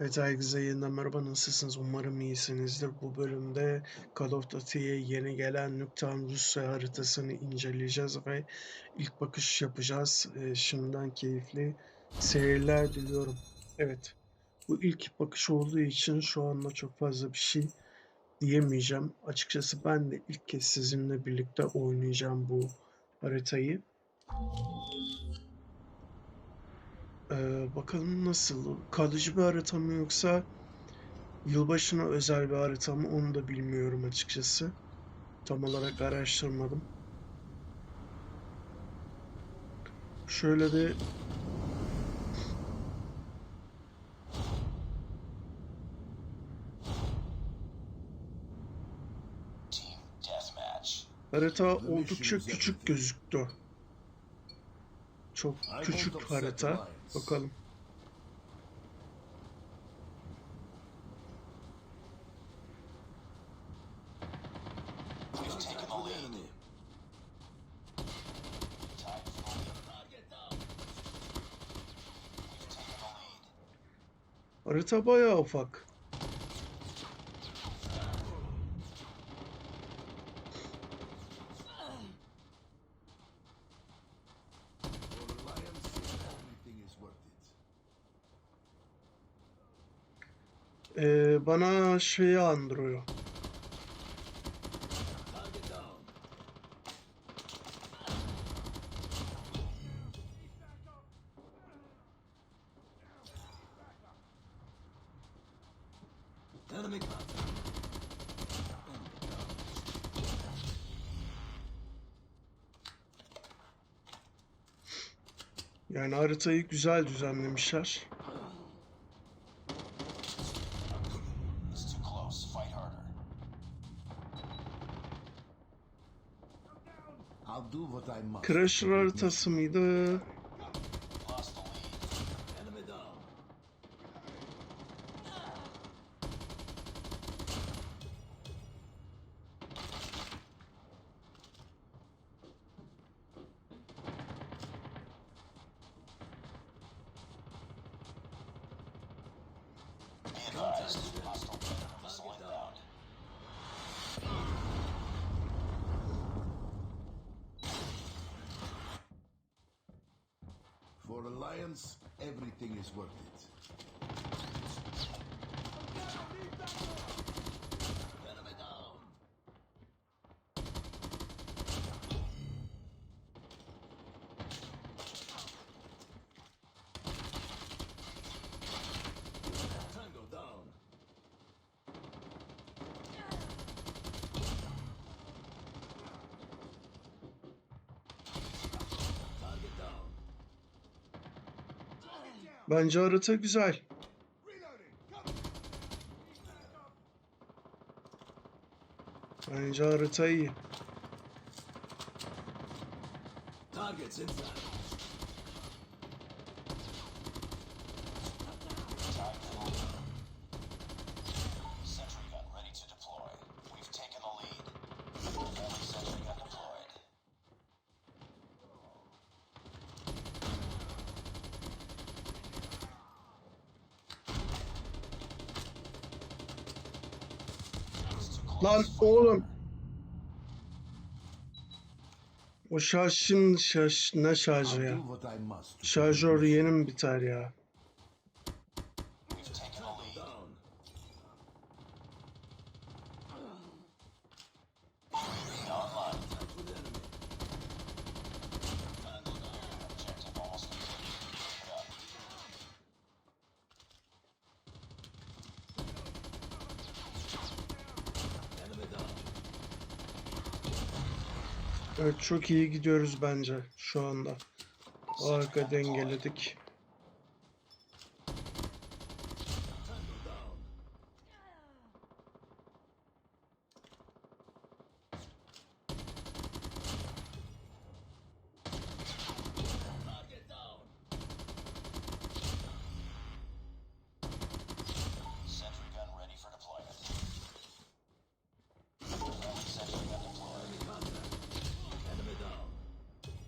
Evet herkese yeniden merhaba nasılsınız umarım iyisinizdir. Bu bölümde Call of Duty'ye yeni gelen Nuketown Rusya haritasını inceleyeceğiz ve ilk bakış yapacağız. Ee, şimdiden keyifli seyirler diliyorum. Evet bu ilk bakış olduğu için şu anda çok fazla bir şey diyemeyeceğim. Açıkçası ben de ilk kez sizinle birlikte oynayacağım bu haritayı. Ee, bakalım nasıl? Kalıcı bir harita mı yoksa yılbaşına özel bir harita mı onu da bilmiyorum açıkçası. Tam olarak araştırmadım. Şöyle deathmatch. harita oldukça küçük gözüktü. Çok küçük harita. Bakalım. Harita bayağı ufak. Bana şeyi andırıyor. Yani haritayı güzel düzenlemişler. Crusher haritası mıydı? Lost Alliance, everything is worth it. Bence harita güzel. Bence harita iyi. Targets inside. Lan oğlum. O şarj şimdi şarj ne şarjı ya? Şarjör yeni mi biter ya? Evet çok iyi gidiyoruz bence şu anda. Harika dengeledik.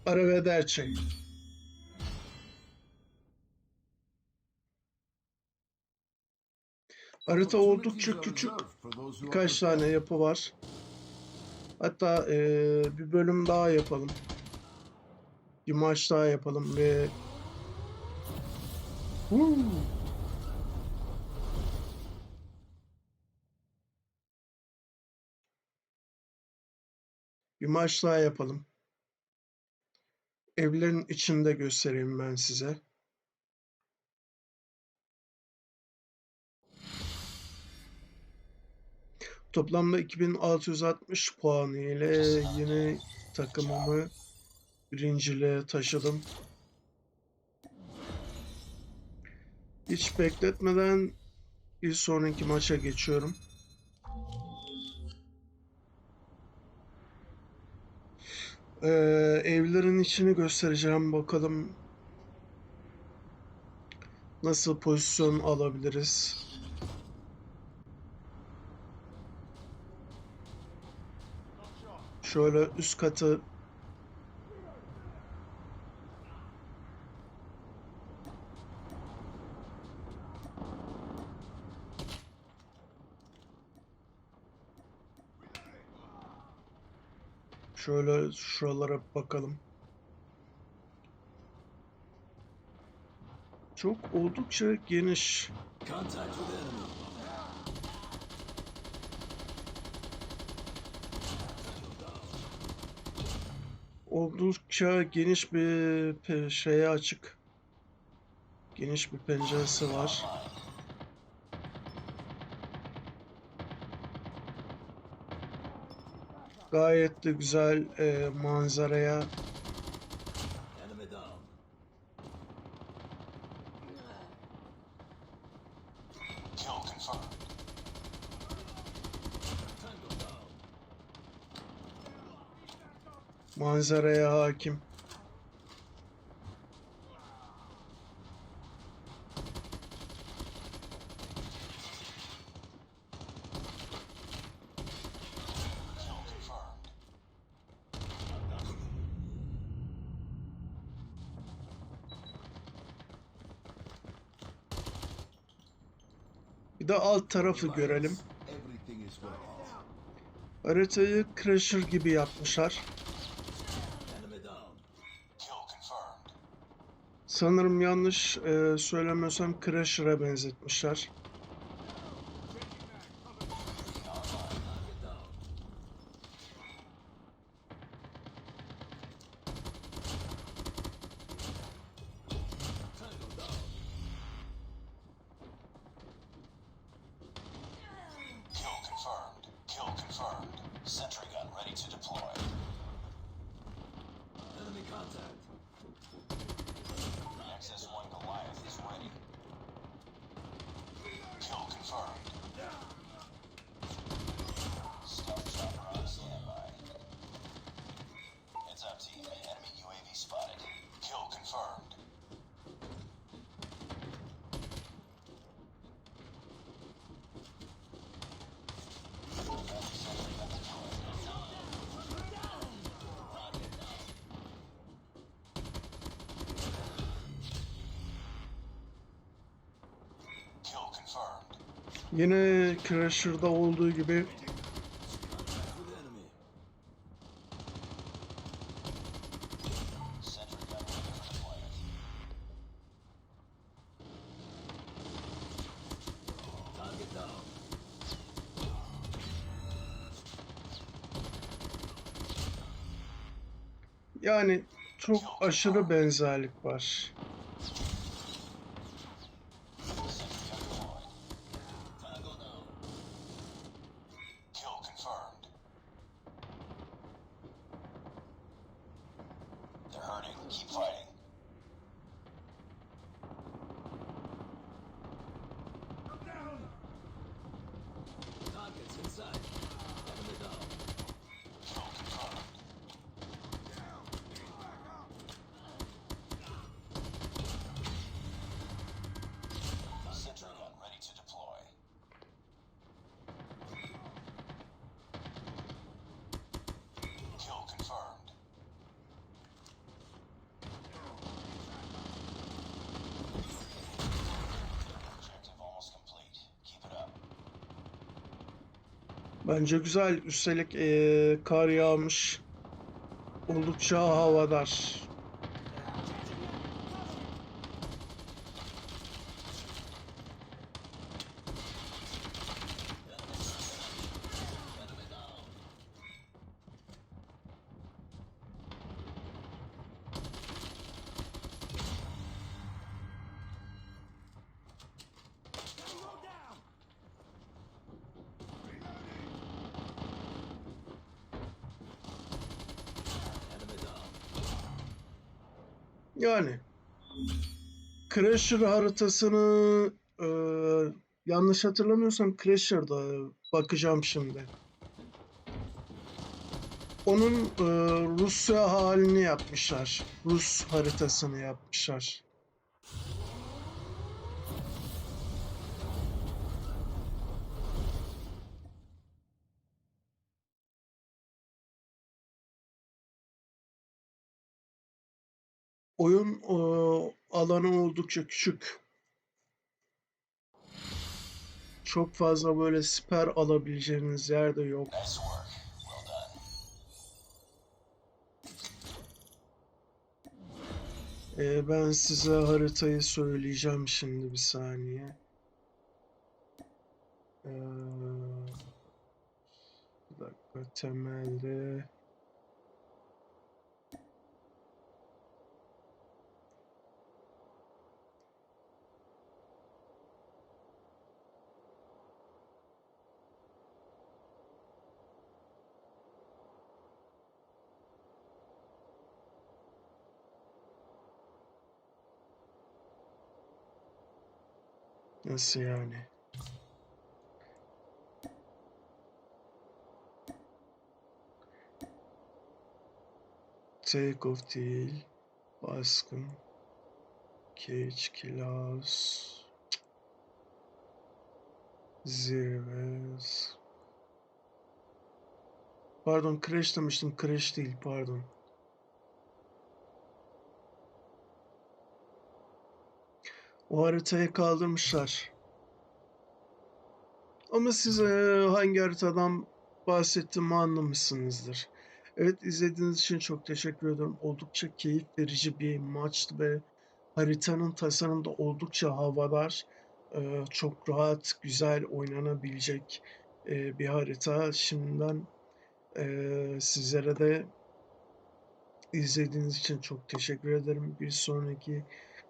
Arrivederci. Harita oldukça küçük. Birkaç tane yapı var. Hatta eee, bir bölüm daha yapalım. Bir maç daha yapalım ve Huu! Bir maç daha yapalım. Evlerin içinde göstereyim ben size. Toplamda 2660 puan ile yine takımımı birinciliğe taşıdım. Hiç bekletmeden bir sonraki maça geçiyorum. Ee, evlerin içini göstereceğim. Bakalım nasıl pozisyon alabiliriz. Şöyle üst katı şöyle şuralara bakalım. Çok oldukça geniş. Oldukça geniş bir şeye açık. Geniş bir penceresi var. Gayet de güzel e, manzaraya manzaraya hakim. Bir de alt tarafı görelim. Haritayı Crusher gibi yapmışlar. Sanırım yanlış e, söylemiyorsam Crusher'a benzetmişler. Contact. Nexus 1 Goliath is ready. Kill confirmed. Yine Crusher'da olduğu gibi yani çok aşırı benzerlik var. Keep fighting. Bence güzel. Üstelik eee, kar yağmış. Oldukça havadar. Yani Crasher haritasını eee, yanlış hatırlamıyorsam Crasher'da bakacağım şimdi. Onun eee, Rusya halini yapmışlar. Rus haritasını yapmışlar. Oyun eee, alanı oldukça küçük. Çok fazla böyle siper alabileceğiniz yer de yok. Ee, ben size haritayı söyleyeceğim şimdi bir saniye. Ee, bir dakika temelde. Nasıl yani? Take off değil. Baskın. Cage Kilaus. Zirves. Pardon Crash demiştim. Crash değil pardon. O haritayı kaldırmışlar. Ama siz hangi haritadan bahsettiğimi anlamışsınızdır. Evet izlediğiniz için çok teşekkür ederim. Oldukça keyif verici bir maçtı ve haritanın tasarımı da oldukça havadar. Eee, çok rahat, güzel oynanabilecek eee, bir harita. Şimdiden eee, sizlere de izlediğiniz için çok teşekkür ederim. Bir sonraki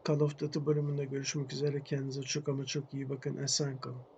Call of Duty bölümünde görüşmek üzere. Kendinize çok ama çok iyi bakın. Esen kalın.